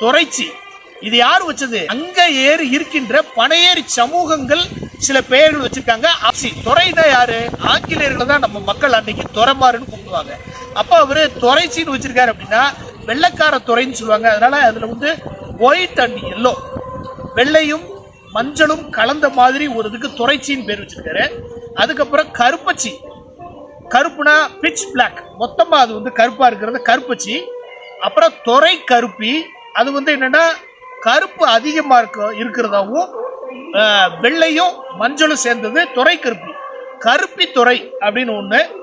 துறைச்சி. இது யார் வச்சது? அங்க ஏறி இருக்கின்ற பனையேறி சமூகங்கள் சில பெயர்கள் வச்சிருக்காங்க. ஆட்சி துறைனா யாரு? ஆங்கிலேயர்களை தான் நம்ம மக்கள் அன்னைக்கு துறைமாறுன்னு கூப்பிடுவாங்க. அப்ப அவரு துறைச்சின்னு வச்சிருக்காரு அப்படின்னா வெள்ளைக்கார துறைன்னு சொல்லுவாங்க. அதனால அதுல வந்து ஒயிட் அண்ட் எல்லோ வெள்ளையும் மஞ்சளும் கலந்த மாதிரி ஒரு இதுக்கு துறைச்சின்னு பேர் வச்சிருக்காரு. அதுக்கப்புறம் கருப்பச்சி. கருப்புனா பிட்ச் பிளாக் மொத்தமா அது வந்து கருப்பா இருக்கிறது கருப்பச்சி. அப்புறம் துறை கருப்பி அது வந்து என்னென்னா கருப்பு அதிகமாக இருக்க இருக்கிறதாகவும் வெள்ளையும் மஞ்சளும் சேர்ந்தது துறை கருப்பி. கருப்பி துறை அப்படின்னு ஒன்று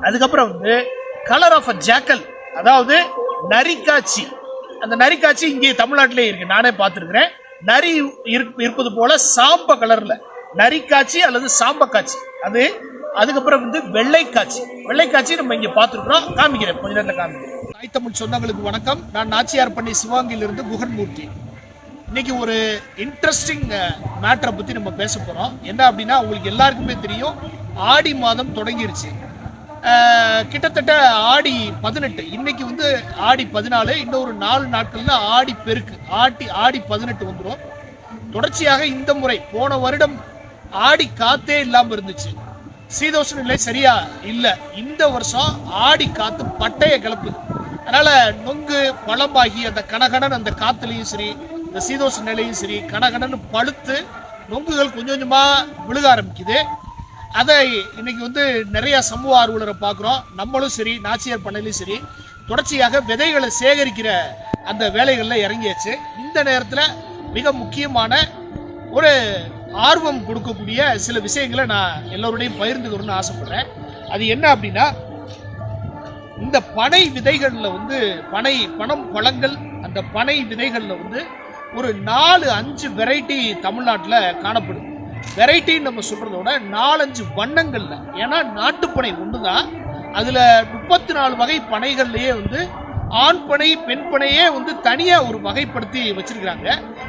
அதுக்கப்புறம் வந்து கலர் ஆஃப் அ ஜாக்கல் அதாவது நரிக்காட்சி. அந்த நரிக்காட்சி இங்கே தமிழ்நாட்டிலே இருக்கு. நானே பார்த்துருக்குறேன். நரி இருப்- இருப்பது போல சாம்ப கலரில் நரிக்காட்சி அல்லது சாம்ப காட்சி அது அதுக்கப்புறம் வந்து வெள்ளைக்காட்சி. வெள்ளைக்காட்சி நம்ம இங்கே பார்த்துருக்குறோம். காமிக்கிறேன். கொஞ்ச நேரத்தில் காமிக்கிறேன். தாய் தமிழ் சொந்தங்களுக்கு வணக்கம். நான் நாச்சியார் பண்ணி சிவாங்கிலிருந்து குகன்மூர்த்தி. இன்னைக்கு ஒரு இன்ட்ரெஸ்டிங் மேட்டரை பத்தி நம்ம பேச போறோம். என்ன அப்படின்னா உங்களுக்கு எல்லாருக்குமே தெரியும் ஆடி மாதம் தொடங்கிருச்சு. கிட்டத்தட்ட ஆடி பதினெட்டு. இன்னைக்கு வந்து ஆடி பதினாலு இன்னொரு நாலு நாட்கள்ல ஆடி பெருக்கு. ஆடி ஆடி பதினெட்டு வந்துடும் தொடர்ச்சியாக இந்த முறை போன வருடம் ஆடி காத்தே இல்லாம இருந்துச்சு. சீதோஷ நிலை சரியா இல்ல. இந்த வருஷம் ஆடி காத்து பட்டைய கிளப்புது அதனால நொங்கு பழமாகி அந்த கனகடன் அந்த காத்துலையும் சரி இந்த சீதோஷ நிலையும் சரி கனகடன் பழுத்து நொங்குகள் கொஞ்சம் கொஞ்சமாக விழுக ஆரம்பிக்குது. அதை இன்னைக்கு வந்து நிறைய சமூக ஆர்வலரை பார்க்குறோம். நம்மளும் சரி நாச்சியார் பண்ணலையும் சரி தொடர்ச்சியாக விதைகளை சேகரிக்கிற அந்த வேலைகளில் இறங்கியாச்சு. இந்த நேரத்தில் மிக முக்கியமான ஒரு ஆர்வம் கொடுக்கக்கூடிய சில விஷயங்களை நான் எல்லோருடையும் பகிர்ந்துக்கணும்னு ஆசைப்படுறேன். அது என்ன அப்படின்னா இந்த பனை விதைகளில் வந்து பனை பணம் பழங்கள் அந்த பனை விதைகளில் வந்து ஒரு நாலு அஞ்சு வெரைட்டி தமிழ்நாட்டில் காணப்படுது வெரைட்டின்னு நம்ம சொல்கிறதோட விட நாலஞ்சு வண்ணங்கள்ல. ஏன்னா நாட்டுப்பனை ஒன்று தான் அதில் முப்பத்தி நாலு வகை பனைகள்லையே வந்து ஆண் பனை பெண் பனையே வந்து தனியாக ஒரு வகைப்படுத்தி வச்சிருக்கிறாங்க.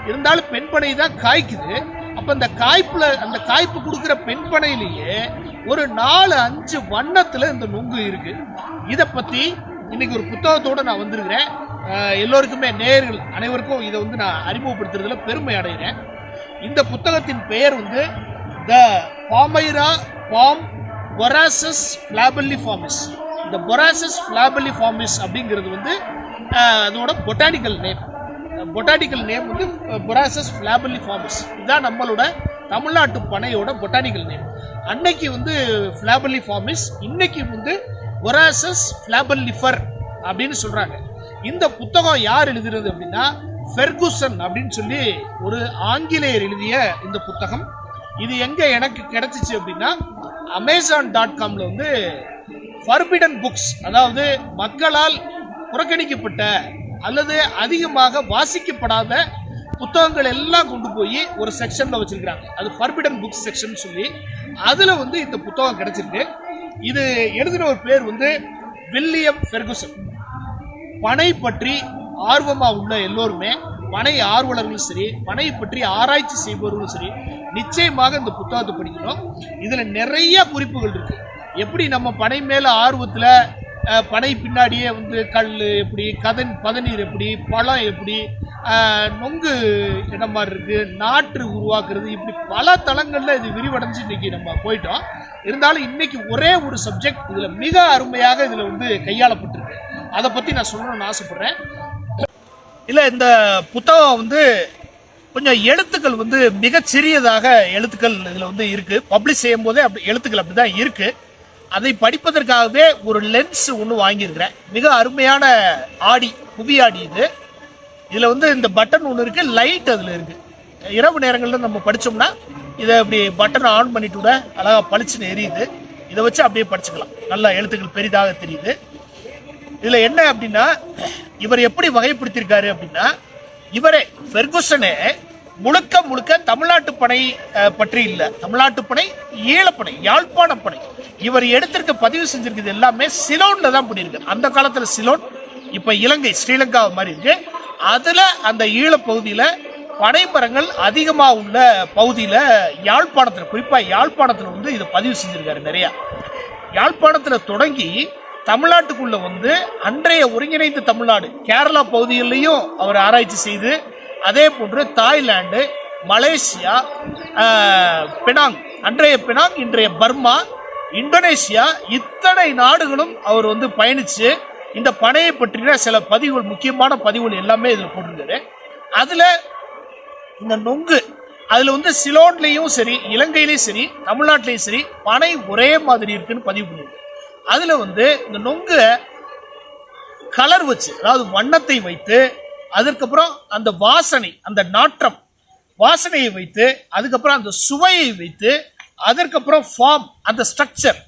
இருந்தாலும் பெண் பனை தான் காய்க்குது. அப்போ அந்த காய்ப்பில் அந்த காய்ப்பு கொடுக்குற பெண் பனையிலேயே ஒரு நாலு அஞ்சு வண்ணத்தில் இந்த நுங்கு இருக்கு. இதை பற்றி இன்னைக்கு ஒரு புத்தகத்தோடு நான் வந்திருக்கிறேன். எல்லோருக்குமே நேயர்கள் அனைவருக்கும் இதை வந்து நான் அறிமுகப்படுத்துறதுல பெருமை அடைகிறேன். இந்த புத்தகத்தின் பெயர் வந்து த பாமைரா பாம் பொராசஸ் ஃபிளாபல்லி ஃபார்மிஸ் இந்த பொராசஸ் ஃபிளாபல்லி ஃபார்மிஸ் அப்படிங்கிறது வந்து அதோட பொட்டானிக்கல் நேம். பொட்டானிக்கல் நேம் வந்து பொராசஸ் ஃபிளாபல்லி ஃபார்மிஸ் இதுதான் நம்மளோட தமிழ்நாட்டு பனையோட பொட்டானிக்கல் நேம். அன்னைக்கு வந்து ஃபிளாபல்லி ஃபார்மிஸ் இன்னைக்கு வந்து ஒராசஸ் ஃபிளாபல்லிஃபர் அப்படின்னு சொல்கிறாங்க இந்த புத்தகம் யார் எழுதுறது அப்படின்னா ஃபெர்குசன் அப்படின்னு சொல்லி ஒரு ஆங்கிலேயர் எழுதிய இந்த புத்தகம். இது எங்கே எனக்கு கிடச்சிச்சு அப்படின்னா அமேசான் டாட் காம்ல வந்து ஃபர்பிடன் புக்ஸ் அதாவது மக்களால் புறக்கணிக்கப்பட்ட அல்லது அதிகமாக வாசிக்கப்படாத புத்தகங்கள் எல்லாம் கொண்டு போய் ஒரு செக்ஷனில் வச்சுருக்கிறாங்க. அது ஃபர்பிடன் புக்ஸ் செக்ஷன் சொல்லி அதுல வந்து இந்த புத்தகம் கிடைச்சிருக்கு. இது எழுதின ஒரு பேர் வந்து வில்லியம் பெர்குசன் பனை பற்றி ஆர்வமா உள்ள எல்லோருமே பனை ஆர்வலர்களும் சரி பனை பற்றி ஆராய்ச்சி செய்பவர்களும் சரி நிச்சயமாக இந்த புத்தகத்தை படிக்கணும். இதுல நிறைய குறிப்புகள் இருக்கு. எப்படி நம்ம பனை மேல ஆர்வத்துல பனை பின்னாடியே வந்து கல் எப்படி கதன் பதநீர் எப்படி பழம் எப்படி நொங்கு இடம் மாதிரி இருக்கு? நாற்று உருவாக்குறது. இப்படி பல தளங்களில் இது விரிவடைஞ்சு இன்னைக்கு நம்ம போயிட்டோம். இருந்தாலும் இன்னைக்கு ஒரே ஒரு சப்ஜெக்ட் இதில் மிக அருமையாக இதில் வந்து கையாளப்பட்டிருக்கு. அதை பற்றி நான் சொல்லணும்னு ஆசைப்பட்றேன். இல்லை இந்த புத்தகம் வந்து கொஞ்சம் எழுத்துக்கள் வந்து மிகச்சிறியதாக எழுத்துக்கள் இதில் வந்து இருக்குது பப்ளிஷ் செய்யும் போதே அப்படி எழுத்துக்கள் அப்படிதான் இருக்குது அதை படிப்பதற்காகவே ஒரு லென்ஸ் ஒன்று வாங்கியிருக்கிறேன். மிக அருமையான ஆடி புவி ஆடி இது. இதில் வந்து இந்த பட்டன் ஒன்று இருக்குது லைட் அதில் இருக்குது இரவு நேரங்களில் நம்ம படித்தோம்னா இதை அப்படி பட்டனை ஆன் பண்ணிட்டு விட அழகா பளிச்சுன்னு எரியுது. இதை வச்சு அப்படியே படிச்சுக்கலாம். நல்லா எழுத்துக்கள் பெரிதாக தெரியுது. இதில் என்ன அப்படின்னா இவர் எப்படி வகைப்படுத்தியிருக்காரு அப்படின்னா இவரே ஃபெர்குசனே முழுக்க முழுக்க தமிழ்நாட்டு பனை பற்றி இல்லை. தமிழ்நாட்டு பனை ஈழப்பனை யாழ்ப்பாண பனை இவர் எடுத்திருக்க பதிவு செஞ்சிருக்கிறது எல்லாமே சிலோன்ல தான் பண்ணியிருக்கு அந்த காலத்தில் சிலோன் இப்போ இலங்கை ஸ்ரீலங்கா மாதிரி இருக்கு. அதில் அந்த ஈழப்பகுதியில் பனைமரங்கள் அதிகமாக உள்ள பகுதியில் யாழ்ப்பாணத்தில் குறிப்பாக யாழ்ப்பாணத்தில் வந்து இதை பதிவு செஞ்சுருக்காரு நிறையா. யாழ்ப்பாணத்தில் தொடங்கி தமிழ்நாட்டுக்குள்ளே வந்து அன்றைய ஒருங்கிணைந்த தமிழ்நாடு கேரளா பகுதிகளிலையும் அவர் ஆராய்ச்சி செய்து அதே போன்று தாய்லாந்து மலேசியா பினாங் அன்றைய பினாங் இன்றைய பர்மா இந்தோனேஷியா இத்தனை நாடுகளும் அவர் வந்து பயணித்து இந்த பனையை பற்றின சில பதிவுகள் முக்கியமான பதிவுகள் எல்லாமே இதில் போட்டிருக்காரு அதில் இந்த நொங்கு அதில் வந்து சிலோன்லேயும் சரி இலங்கையிலையும் சரி தமிழ்நாட்டிலையும் சரி பனை ஒரே மாதிரி இருக்குன்னு பதிவு பண்ணியிருக்கு அதில் வந்து இந்த நொங்கு கலர் வச்சு அதாவது வண்ணத்தை வைத்து அதற்கப்புறம் அந்த வாசனை அந்த நாற்றம் வாசனையை வைத்து அதுக்கப்புறம் அந்த சுவையை வைத்து அதற்கப்புறம் ஃபார்ம் அந்த ஸ்ட்ரக்சர்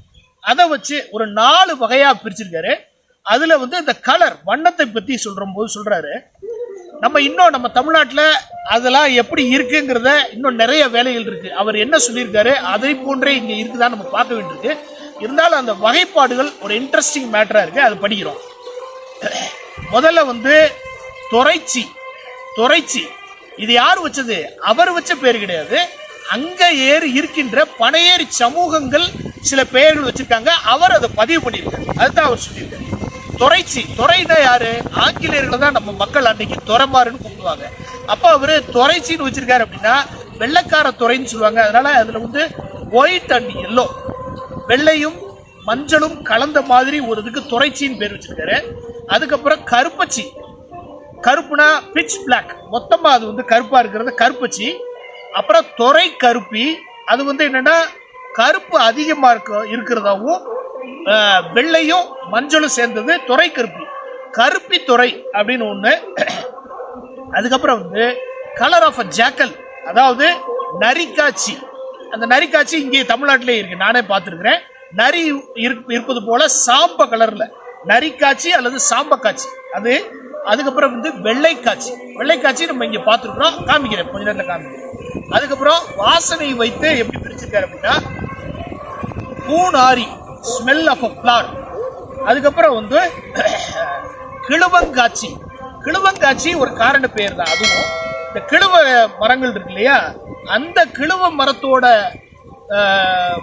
அதை வச்சு ஒரு நாலு வகையாக பிரிச்சிருக்காரு. அதுல வந்து இந்த கலர் வண்ணத்தை பத்தி சொல்ற போது சொல்றாரு. நம்ம இன்னும் நம்ம தமிழ்நாட்டில் அதெல்லாம் எப்படி இருக்குங்கிறத இன்னும் நிறைய வேலைகள் இருக்கு. அவர் என்ன சொல்லியிருக்காரு? அதை போன்றே இங்கே இருக்குதான் நம்ம பார்க்க வேண்டியிருக்கு. இருந்தாலும் அந்த வகைப்பாடுகள் ஒரு இன்ட்ரெஸ்டிங் மேட்டராக இருக்கு. அது படிக்கிறோம். முதல்ல வந்து துறைச்சி. துறைச்சி. இது யார் வச்சது? அவர் வச்ச பேர் கிடையாது. அங்கே ஏறி இருக்கின்ற பனையேறி சமூகங்கள் சில பெயர்கள் வச்சிருக்காங்க. அவர் அதை பதிவு பண்ணியிருக்காரு. அதுதான் அவர் சொல்லியிருக்காரு. துறைச்சி துறை தான் யாரு? ஆங்கிலேயர்களை தான் நம்ம மக்கள் அன்னைக்கு துறைமாறுன்னு கூப்பிடுவாங்க. அப்போ அவரு துறைச்சின்னு வச்சிருக்காரு அப்படின்னா வெள்ளைக்கார துறைன்னு சொல்லுவாங்க. அதனால அதுல வந்து ஒயிட் அண்ட் எல்லோ வெள்ளையும் மஞ்சளும் கலந்த மாதிரி ஒரு இதுக்கு துறைச்சின்னு பேர் வச்சிருக்காரு. அதுக்கப்புறம் கருப்பச்சி. கருப்புனா பிச் பிளாக் மொத்தமாக அது வந்து கருப்பாக இருக்கிறது கருப்பச்சி. அப்புறம் துறை கருப்பி. அது வந்து என்னென்னா கருப்பு அதிகமாக இருக்க இருக்கிறதாவும் வெள்ளையும் மஞ்சளும் சேர்ந்தது துறை கருப்பி. கருப்பி துறை அப்படின்னு ஒன்று அதுக்கப்புறம் வந்து கலர் ஆஃப் அ ஜாக்கல் அதாவது நரிக்காட்சி. அந்த நரிக்காட்சி இங்கே தமிழ்நாட்டிலே இருக்கு. நானே பார்த்துருக்குறேன். நரி இருப்- இருப்பது போல சாம்ப கலரில் நரிக்காட்சி அல்லது சாம்ப காட்சி. அது அதுக்கப்புறம் வந்து வெள்ளைக்காட்சி. வெள்ளைக்காட்சி நம்ம இங்கே பார்த்துருக்குறோம். காமிக்கிறேன். கொஞ்ச நேரத்தில் காமிக்கிறேன். அதுக்கப்புறம் வாசனை வைத்து எப்படி பிரிச்சிருக்காரு அப்படின்னா பூனாரி ஸ்மெல் ஆஃப் அ ஃப்ளார் அதுக்கப்புறம் வந்து கிழுவங்காட்சி கிழுவங்காட்சி ஒரு காரண பேர் தான் அதுவும் இந்த கிழுவ மரங்கள் இருக்கு இல்லையா? அந்த கிழுவ மரத்தோட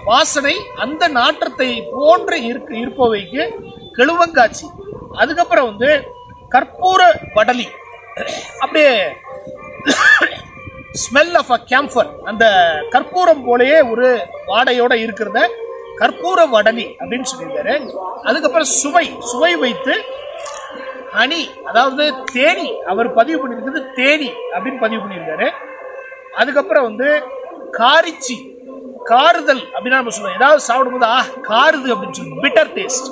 வாசனை அந்த நாற்றத்தை போன்று இருக்கு இருப்பவைக்கு கிழுவங்காட்சி அதுக்கப்புறம் வந்து கற்பூர வடலி. அப்படியே ஸ்மெல் ஆஃப் அ கேம்ஃபர் அந்த கற்பூரம் போலயே ஒரு வாடையோட இருக்கிறத கற்பூர வடலி அப்படின்னு சொல்லியிருக்காரு. அதுக்கப்புறம் சுவை சுவை வைத்து அணி அதாவது தேனி அவர் பதிவு பண்ணியிருக்கிறது தேனி அப்படின்னு பதிவு பண்ணியிருக்காரு. அதுக்கப்புறம் வந்து காரிச்சி காறுதல் அப்படின்னு நம்ம சொல்லுவோம். ஏதாவது சாப்பிடும்போது ஆ காருது அப்படின்னு சொல்லுவோம். பிட்டர் டேஸ்ட்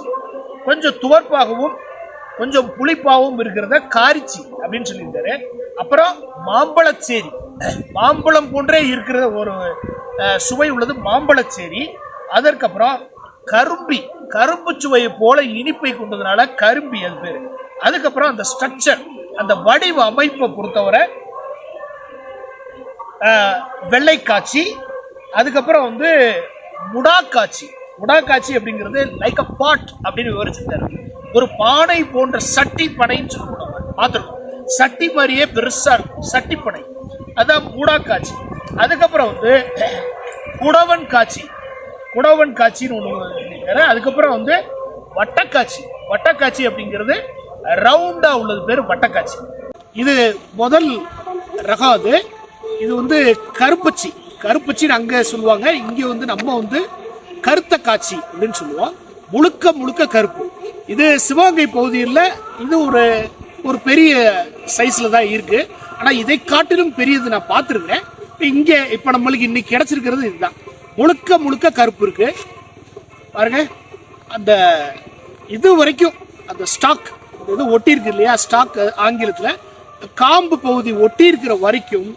கொஞ்சம் துவர்ப்பாகவும் கொஞ்சம் புளிப்பாகவும் இருக்கிறத காரிச்சி அப்படின்னு சொல்லியிருக்காரு. அப்புறம் மாம்பழச்சேரி. மாம்பழம் போன்றே இருக்கிற ஒரு சுவை உள்ளது மாம்பழச்சேரி. அதற்கப்புறம் கரும்பி கரும்பு சுவையை போல இனிப்பை கொண்டதுனால கரும்பி அது பேர். அதுக்கப்புறம் அந்த ஸ்ட்ரக்சர் அந்த வடிவ அமைப்பை பொறுத்தவரை வெள்ளைக்காட்சி அதுக்கப்புறம் வந்து முடாக்காட்சி. முடாக்காட்சி அப்படிங்கிறது லைக் அ பாட் அப்படின்னு விவரிச்சிருக்காரு. ஒரு பானை போன்ற சட்டி பனைன்னு சொல்லுவோம் பார்த்துருக்கோம். சட்டி மாதிரியே பெருசாக இருக்கும். சட்டி பனை அதான் மூடாக்காட்சி. அதுக்கப்புறம் வந்து குடவன் காட்சி. குடவன் காட்சின்னு ஒன்று இருக்காரு அதுக்கப்புறம் வந்து வட்டக்காட்சி. வட்டக்காட்சி அப்படிங்கிறது ரவுண்டா உள்ளது பேர் வட்டக்காட்சி. இது முதல் ரகம் அது. இது வந்து கருப்பச்சி. கருப்பச்சின்னு அங்கே சொல்லுவாங்க. இங்கே வந்து நம்ம வந்து கருத்த காட்சி அப்படின்னு சொல்லுவோம். முழுக்க முழுக்க கருப்பு. இது சிவகங்கை பகுதியில் இது ஒரு ஒரு பெரிய சைஸில் தான் இருக்குது ஆனால் இதை காட்டிலும் பெரியது நான் பார்த்துருக்கேன் இங்கே இப்போ நம்மளுக்கு இன்னைக்கு கிடச்சிருக்கிறது இதுதான். முழுக்க முழுக்க கருப்பு இருக்கு. பாருங்க. அந்த இது வரைக்கும் அந்த ஸ்டாக் இது ஒட்டியிருக்கு இல்லையா? ஸ்டாக் ஆங்கிலத்தில். காம்பு பகுதி ஒட்டியிருக்கிற வரைக்கும்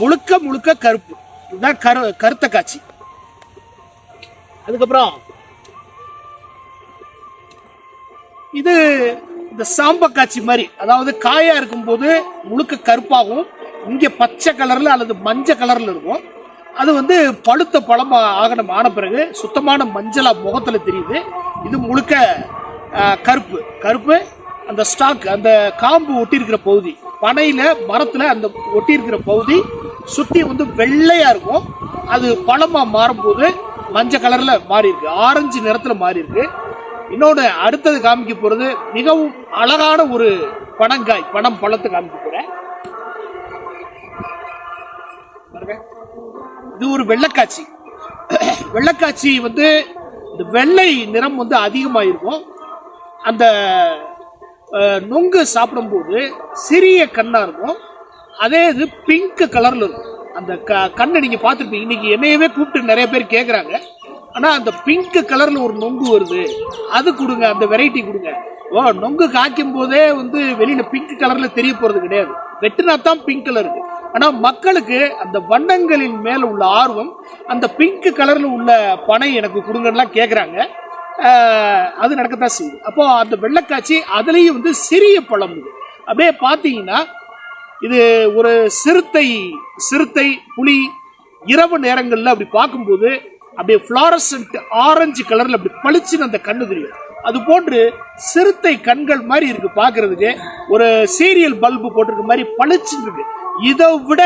முழுக்க முழுக்க கருப்பு. இதுதான் கரு கருத்த காட்சி. அதுக்கப்புறம் இது இந்த சாம்ப காட்சி மாதிரி. அதாவது காயா இருக்கும்போது முழுக்க கருப்பாகவும் இங்க பச்சை கலர்ல அல்லது மஞ்சள் கலர்ல இருக்கும். அது வந்து பழுத்த பழம் ஆகணும் ஆன பிறகு சுத்தமான மஞ்சளாக முகத்தில் தெரியுது. இது முழுக்க கருப்பு. கருப்பு அந்த ஸ்டாக் அந்த காம்பு ஒட்டியிருக்கிற பகுதி. பனையில் மரத்தில் அந்த ஒட்டியிருக்கிற பகுதி சுற்றி வந்து வெள்ளையாக இருக்கும். அது பழமாக மாறும்போது மஞ்சள் கலரில் மாறி இருக்கு ஆரஞ்சு நிறத்தில் மாறி இருக்கு இன்னொன்று அடுத்தது காமிக்க போகிறது மிகவும் அழகான ஒரு பனங்காய் பனம் பழத்தை காமிக்க போகிறேன் இது ஒரு வெள்ளைக்காட்சி. வெள்ளைக்காட்சி வந்து இந்த வெள்ளை நிறம் வந்து அதிகமாக இருக்கும் அந்த நொங்கு சாப்பிடும்போது சிறிய கண்ணாக இருக்கும். அதே இது பிங்க் கலரில் இருக்கும். அந்த க கண்ணை நீங்கள் பார்த்துருப்பீங்க. இன்னைக்கு என்னையவே கூப்பிட்டு நிறைய பேர் கேட்குறாங்க ஆனால் அந்த பிங்க் கலரில் ஒரு நொங்கு வருது. அது கொடுங்க அந்த வெரைட்டி கொடுங்க. ஓ நொங்கு காய்க்கும் போதே வந்து வெளியில் பிங்க் கலரில் தெரிய போகிறது கிடையாது. வெட்டினா தான் பிங்க் கலர் இருக்குது ஆனால் மக்களுக்கு அந்த வண்ணங்களின் மேல் உள்ள ஆர்வம் அந்த பிங்க் கலரில் உள்ள பனை எனக்கு கொடுங்கலாம் கேட்குறாங்க அது நடக்கத்தான் செய்யுது. அப்போ அந்த வெள்ளைக்காட்சி அதுலேயும் வந்து சிறிய பழம் இது. அப்படியே பார்த்தீங்கன்னா இது ஒரு சிறுத்தை சிறுத்தை புலி இரவு நேரங்களில் அப்படி பார்க்கும்போது அப்படியே ஃப்ளாரசன்ட் ஆரஞ்சு கலரில் அப்படி பளிச்சுன்னு அந்த கண்ணு தெரியும். அது போன்று சிறுத்தை கண்கள் மாதிரி இருக்கு பார்க்குறதுக்கு ஒரு சீரியல் பல்பு போட்டிருக்க மாதிரி பளிச்சுன்னு இருக்கு. இதை விட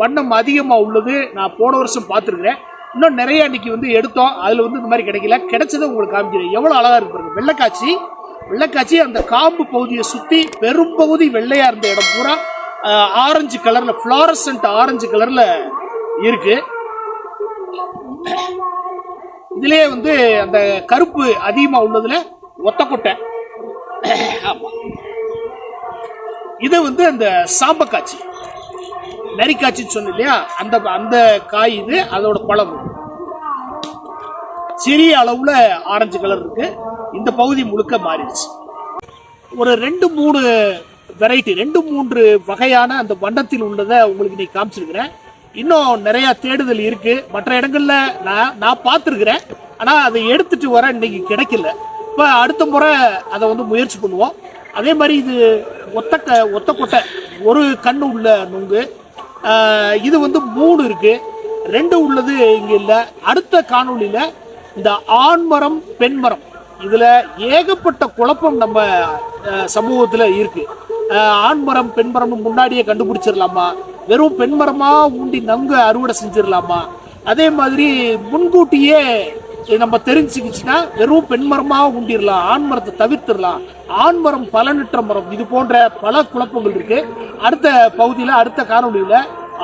வண்ணம் அதிகமாக உள்ளது. நான் போன வருஷம் பார்த்துருக்குறேன். இன்னும் நிறைய அன்னைக்கு வந்து எடுத்தோம். அதில் வந்து இந்த மாதிரி கிடைக்கல. கிடைச்சதை உங்களுக்கு காமிக்கிறேன். எவ்வளோ அழகாக இருக்கு வெள்ளைக்காட்சி. வெள்ளைக்காட்சி அந்த காம்பு பகுதியை சுற்றி பெரும்பகுதி வெள்ளையாக இருந்த இடம் பூரா ஆரஞ்சு கலரில் ஃப்ளாரசன்ட் ஆரஞ்சு கலரில் இருக்கு. இதிலே வந்து அந்த கருப்பு அதிகமாக உள்ளதில் ஒத்தக்கொட்டை ஆமாம் இது வந்து அந்த சாம்பக்காட்சி. நரிக்காட்சின்னு சொன்ன இல்லையா? அந்த அந்த காய் இது அதோட பழம். சிறிய அளவுல ஆரஞ்சு கலர் இருக்கு. இந்த பகுதி முழுக்க மாறிடுச்சு. ஒரு ரெண்டு மூணு வெரைட்டி ரெண்டு மூன்று வகையான அந்த வண்டத்தில் உள்ளதை உங்களுக்கு இன்னைக்கு காமிச்சிருக்கிறேன். இன்னும் நிறைய தேடுதல் இருக்கு. மற்ற இடங்கள்ல நான் நான் பார்த்துருக்கிறேன். ஆனா அதை எடுத்துட்டு வர இன்னைக்கு கிடைக்கல. இப்போ அடுத்த முறை அதை வந்து முயற்சி பண்ணுவோம். அதே மாதிரி இது ஒத்த ஒத்த கொட்டை ஒரு கண்ணு உள்ள நுங்கு இது வந்து மூணு இருக்கு. ரெண்டு உள்ளது இங்க இல்ல. அடுத்த காணொளியில இந்த ஆண்மரம் பெண்மரம் இதுல ஏகப்பட்ட குழப்பம் நம்ம சமூகத்தில் சமூகத்துல இருக்கு. ஆண்மரம் பெண்மரம் முன்னாடியே கண்டுபிடிச்சிடலாமா? வெறும் பெண்மரமாக ஊண்டி நன்கு அறுவடை செஞ்சிடலாமா? அதே மாதிரி முன்கூட்டியே இது நம்ம தெரிஞ்சுக்கிச்சுன்னா வெறும் பெண்மரமாக உண்டிடலாம் ஆண்மரத்தை தவிர்த்திடலாம் ஆண்மரம் பலனற்ற மரம். இது போன்ற பல குழப்பங்கள் இருக்கு. அடுத்த பகுதியில் அடுத்த காணொளியில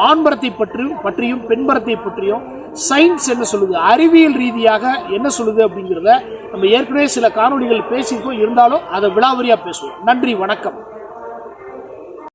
ஆண்மரத்தை பற்றியும் பற்றியும் பெண்மரத்தை பற்றியும் சயின்ஸ் என்ன சொல்லுது அறிவியல் ரீதியாக என்ன சொல்லுது அப்படிங்கிறத நம்ம ஏற்கனவே சில காணொளிகள் பேசியிருக்கோம். இருந்தாலும் அதை விழாவரியாக பேசுவோம். நன்றி வணக்கம்.